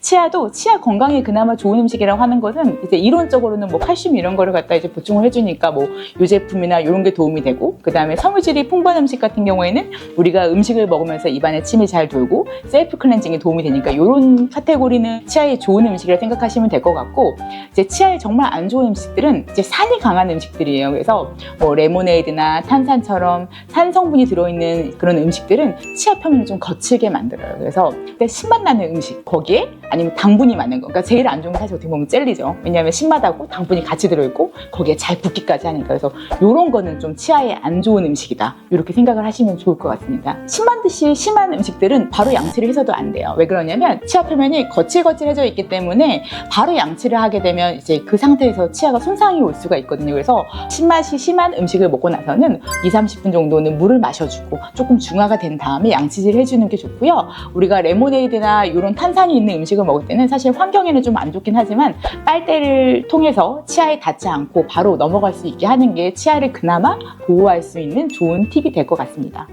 치아도 치아 건강에 그나마 좋은 음식이라고 하는 것은 이제 이론적으로는 뭐 칼슘 이런 거를 갖다 이제 보충을 해주니까 뭐 유제품이나 이런 게 도움이 되고 그 다음에 섬유질이 풍부한 음식 같은 경우에는 우리가 음식을 먹으면서 입안에 침이 잘 돌고 셀프 클렌징에 도움이 되니까 이런 카테고리는 치아에 좋은 음식이라 생각하시면 될 것 같고 이제 치아에 정말 안 좋은 음식들은 이제 산이 강한 음식들이에요. 그래서 뭐 레모네이드나 탄산처럼 산 성분이 들어있는 그런 음식들은 치아 표면을 좀 거칠게 만들어요. 그래서 신맛 나는 음식 거기에 아니면 당분이 많은 거. 그러니까 제일 안 좋은 게 사실 어떻게 보면 젤리죠. 왜냐하면 신맛하고 당분이 같이 들어있고 거기에 잘 붓기까지 하니까 그래서 이런 거는 좀 치아에 안 좋은 음식이다. 이렇게 생각을 하시면 좋을 것 같습니다. 심한 듯이 심한 음식들은 바로 양치를 해서도 안 돼요. 왜 그러냐면 치아 표면이 거칠거칠해져 있기 때문에 바로 양치를 하게 되면 이제 그 상태에서 치아가 손상이 올 수가 있거든요. 그래서 신맛이 심한 음식을 먹고 나서는 2, 30분 정도는 물을 마셔주고 조금 중화가 된 다음에 양치질 해주는 게 좋고요. 우리가 레모네이드나 이런 탄산이 있는 음식을 먹을 때는 사실 환경에는 좀 안 좋긴 하지만 빨대를 통해서 치아에 닿지 않고 바로 넘어갈 수 있게 하는 게 치아를 그나마 보호할 수 있는 좋은 팁이 될 것 같습니다.